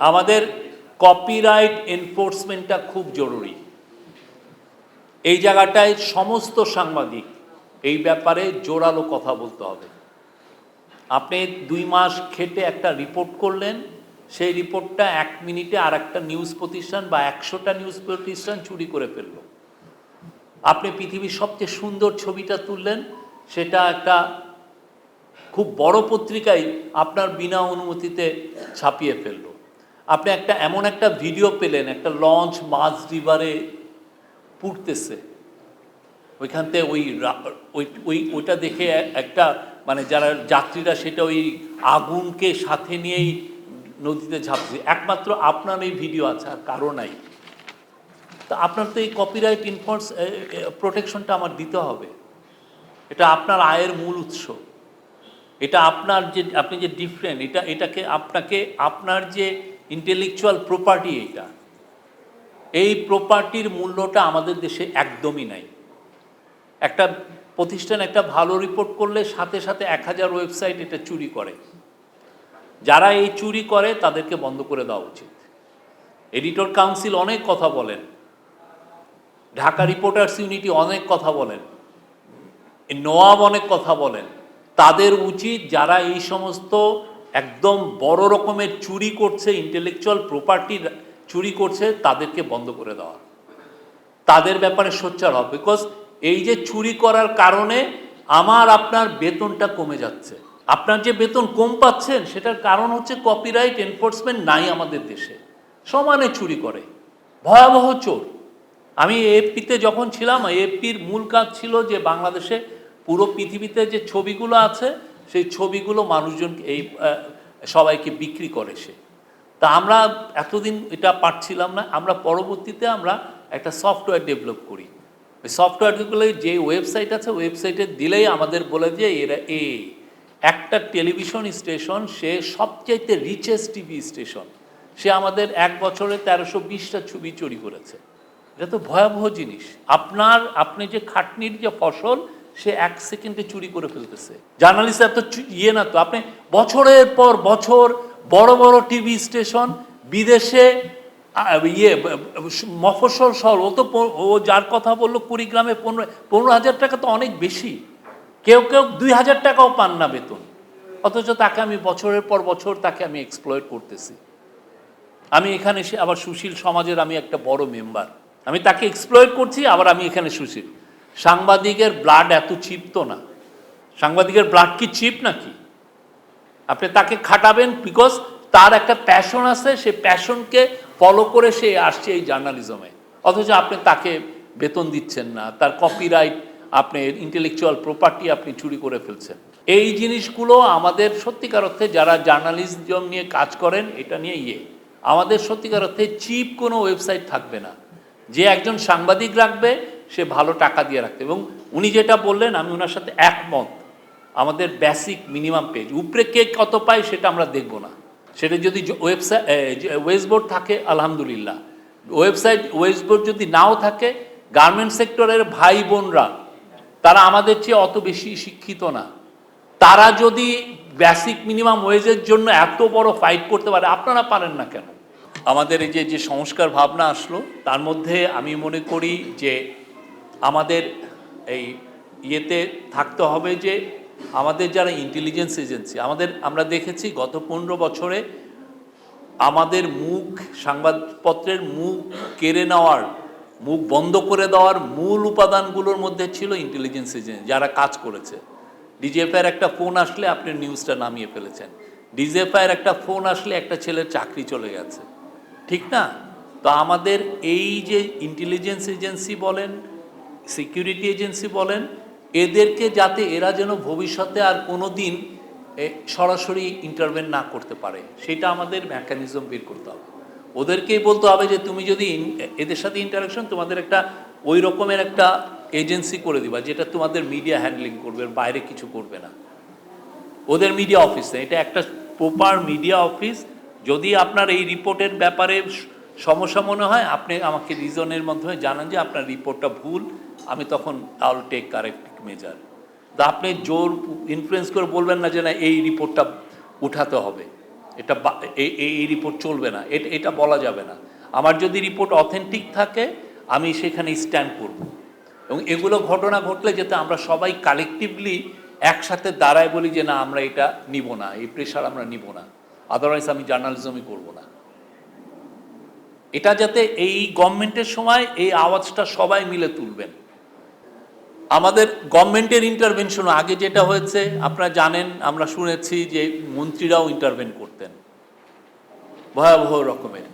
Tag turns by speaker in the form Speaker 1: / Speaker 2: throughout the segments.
Speaker 1: আমাদের কপিরাইট এনফোর্সমেন্টটা খুব জরুরি। এই জায়গাটায় সমস্ত সাংবাদিক, এই ব্যাপারে জোরালো কথা বলতে হবে। আপনি দুই মাস খেটে একটা রিপোর্ট করলেন, সেই রিপোর্টটা এক মিনিটে আর একটা নিউজ প্রতিষ্ঠান বা একশোটা নিউজ প্রতিষ্ঠান চুরি করে ফেলল। আপনি পৃথিবীর সবচেয়ে সুন্দর ছবিটা তুললেন, সেটা একটা খুব বড় পত্রিকায় আপনার বিনা অনুমতিতে ছাপিয়ে ফেলল। আপনি একটা এমন একটা ভিডিও পেলেন, একটা লঞ্চ মাছ রিভারে পুড়তেছে। ওইখান থেকে ওই ওই ওই, ওইটা দেখে একটা মানে যারা যাত্রীরা সেটা ওই আগুনকে সাথে নিয়েই নদীতে ঝাঁপছে। একমাত্র আপনার এই ভিডিও আছে, আর কারও নাই। তা আপনার তো এই কপিরাইট ইনফোর্স প্রোটেকশনটা আমার দিতে হবে। এটা আপনার আয়ের মূল উৎস। এটা আপনার যে, আপনি যে ডিফারেন্ট এটা, এটাকে আপনাকে, আপনার যে ইন্টেলেকচুয়াল প্রপার্টি এইটা। এই প্রপার্টির মূল্যটা আমাদের দেশে একদমই নাই। একটা প্রতিষ্ঠান একটা ভালো রিপোর্ট করলে সাথে সাথে এক হাজার ওয়েবসাইট এটা চুরি করে। যারা এই চুরি করে, তাদেরকে বন্ধ করে দেওয়া উচিত। এডিটর কাউন্সিল অনেক কথা বলেন। ঢাকা রিপোর্টার্স ইউনিটি অনেক কথা বলেন। নোয়াব অনেক কথা বলেন। তাদের উচিত যারা এই সমস্ত একদম বড় রকমের চুরি করছে ইন্টেলেকচুয়াল প্রপার্টি চুরি করছে, তাদেরকে বন্ধ করে দেওয়া। তাদের ব্যাপারে সোচ্চার হবে বিকজ এই যে চুরি করার কারণে আমার, আপনার বেতনটা কমে যাচ্ছে। আপনার যে বেতন কম পাচ্ছেন, সেটার কারণ হচ্ছে কপিরাইট এনফোর্সমেন্ট নাই আমাদের দেশে। সমানে চুরি করে। ভয়াবহ চোর। আমি এফপিতে যখন ছিলাম এফপির মূল কাজ ছিল যে বাংলাদেশে পুরো পৃথিবীতে যে ছবিগুলো আছে সেই ছবিগুলো মানুষজন এই সবাইকে বিক্রি করে সে। তা আমরা এতদিন এটা পারছিলাম না, আমরা পরবর্তীতে আমরা একটা সফটওয়্যার ডেভেলপ করি। ওই সফটওয়্যারগুলো যে ওয়েবসাইট আছে, ওয়েবসাইটে দিলেই আমাদের বলে যে এরা এ। একটা টেলিভিশন স্টেশন, সে সবচাইতে রিচেস্ট টিভি স্টেশন। সে আমাদের এক বছরে তেরোশো বিশটা ছবি চুরি করেছে। এটা তো ভয়াবহ জিনিস। আপনার, আপনি যে খাটনির যে ফসল সে এক সেকেন্ডে চুরি করে ফেলতেছে। জার্নালিস্ট এত ইয়ে না তো, আপনি বছরের পর বছর বড় বড় টিভি স্টেশন, বিদেশে ইয়ে ব- শহর, ও তো ও যার কথা বলল কুড়িগ্রামে পনেরো পনেরো হাজার টাকা তো অনেক বেশি। কেউ কেউ দুই হাজার টাকাও পান না বেতন। অথচ তাকে আমি বছরের পর বছর তাকে আমি এক্সপ্লয়েট করতেছি। আমি এখানে আবার সুশীল সমাজের আমি একটা বড় মেম্বার আমি তাকে এক্সপ্লয়েট করছি, আবার আমি এখানে সুশীল। সাংবাদিকের ব্লাড এত চিপ তো না। সাংবাদিকের ব্লাড কি চিপ নাকি? আপনি তাকে খাটাবেন বিকজ তার একটা প্যাশন আছে, সে প্যাশনকে ফলো করে সে আসছে এই জার্নালিজমে অথচ আপনি তাকে বেতন দিচ্ছেন না, তার কপিরাইট আপনি ইন্টেলেকচুয়াল প্রপার্টি আপনি চুরি করে ফেলছেন। এই জিনিসগুলো আমাদের সত্যিকার অর্থে যারা জার্নালিজম নিয়ে কাজ করেন, এটা নিয়ে ইয়ে। আমাদের সত্যিকার অর্থে চিপ কোনো ওয়েবসাইট থাকবে না। যে একজন সাংবাদিক রাখবে সে ভালো টাকা দিয়ে রাখতে। এবং উনি যেটা বললেন, আমি ওনার সাথে একমত। আমাদের বেসিক মিনিমাম পেজ উপরে কে কত পায় সেটা আমরা দেখব না। সেটা যদি ওয়েবসাইট ওয়েস্টবোর্ড থাকে, আলহামদুলিল্লাহ। ওয়েবসাইট ওয়েস্টবোর্ড যদি নাও থাকে গার্মেন্ট সেক্টরের ভাই বোনরা, তারা আমাদের চেয়ে অত বেশি শিক্ষিত না। তারা যদি বেসিক মিনিমাম ওয়েজের জন্য এত বড় ফাইট করতে পারে, আপনারা পারেন না কেন? আমাদের এই যে যে সংস্কার ভাবনা আসলো, তার মধ্যে আমি মনে করি যে আমাদের এই ইয়েতে থাকতে হবে যে আমাদের যারা ইন্টেলিজেন্স এজেন্সি আমাদের আমরা দেখেছি গত পনেরো বছরে আমাদের মুখ সংবাদপত্রের মুখ কেড়ে নেওয়ার, মুখ বন্ধ করে দেওয়ার মূল উপাদানগুলোর মধ্যে ছিল ইন্টেলিজেন্স এজেন্সি যারা কাজ করেছে। ডিজিএফআইয়ের একটা ফোন আসলে আপনি নিউজটা নামিয়ে ফেলেছেন। ডিজিএফআইয়ের একটা ফোন আসলে একটা ছেলের চাকরি চলে গেছে। ঠিক না? তো আমাদের এই যে ইন্টেলিজেন্স এজেন্সি বলেন সিকিউরিটি এজেন্সি বলেন, এদেরকে যাতে এরা যেন ভবিষ্যতে আর কোনো দিন সরাসরি ইন্টারভেন না করতে পারে। সেটা আমাদের মেকানিজম বের করতে হবে। ওদেরকেই বলতে হবে যে, তুমি যদি এদের সাথে ইন্টারাকশন তোমাদের একটা ওই রকমের একটা এজেন্সি করে দিবা, যেটা তোমাদের মিডিয়া হ্যান্ডলিং করবে বাইরে কিছু করবে না। ওদের মিডিয়া অফিস এটা একটা প্রপার মিডিয়া অফিস যদি আপনার এই রিপোর্টের ব্যাপারে সমস্যা মনে হয়, আপনি আমাকে রিজনের মাধ্যমে জানান যে আপনার রিপোর্টটা ভুল, আমি তখন আল টেক কারেক্টিভ মেজার তা আপনি জোর ইনফ্লুয়েন্স করে বলবেন না যে না, এই রিপোর্টটা উঠাতে হবে। এটা এই রিপোর্ট চলবে না। এটা এটা বলা যাবে না। আমার যদি রিপোর্ট অথেন্টিক থাকে, আমি সেখানে স্ট্যান্ড করব। এবং এগুলো ঘটনা ঘটলে যাতে আমরা সবাই কালেকটিভলি একসাথে দাঁড়ায় বলি যে না, আমরা এটা নিব না, এই প্রেশার আমরা নিব না। আদারওয়াইজ আমি জার্নালিজমই করব না। এটা যাতে এই গভর্নমেন্টের সময় এই আওয়াজটা সবাই মিলে তুলবেন। আমাদের গভর্নমেন্টের ইন্টারভেনশন আগে যেটা হয়েছে, আপনারা জানেন, আমরা শুনেছি যে মন্ত্রীরাও ইন্টারভেন করতেন। ভয়াবহ রকমের।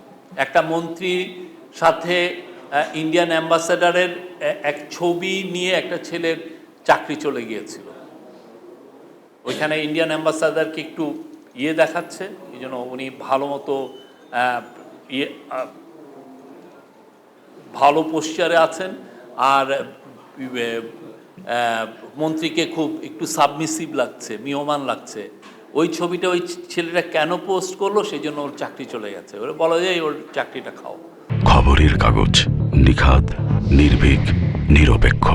Speaker 1: একটা মন্ত্রীর সাথে ইন্ডিয়ান অ্যাম্বাসেডারের এক ছবি নিয়ে একটা ছেলের চাকরি চলে গিয়েছিল। ওইখানে ইন্ডিয়ান অ্যাম্বাসাডারকে একটু ইয়ে দেখাচ্ছে, এই জন্য উনি ভালো মতো ইয়ে ভালো পোস্টারে আছেন। আর মন্ত্রীকে খুব একটু সাবমিসিভ লাগছে, মিয়মান লাগছে। ওই ছবিটা ওই ছেলেটা কেন পোস্ট করল সেই জন্য ওর চাকরি চলে গেছে। ওরা বলা যায় ওর চাকরিটা খাও।
Speaker 2: খবরের কাগজ নিখাত নির্ভীক, নিরপেক্ষ।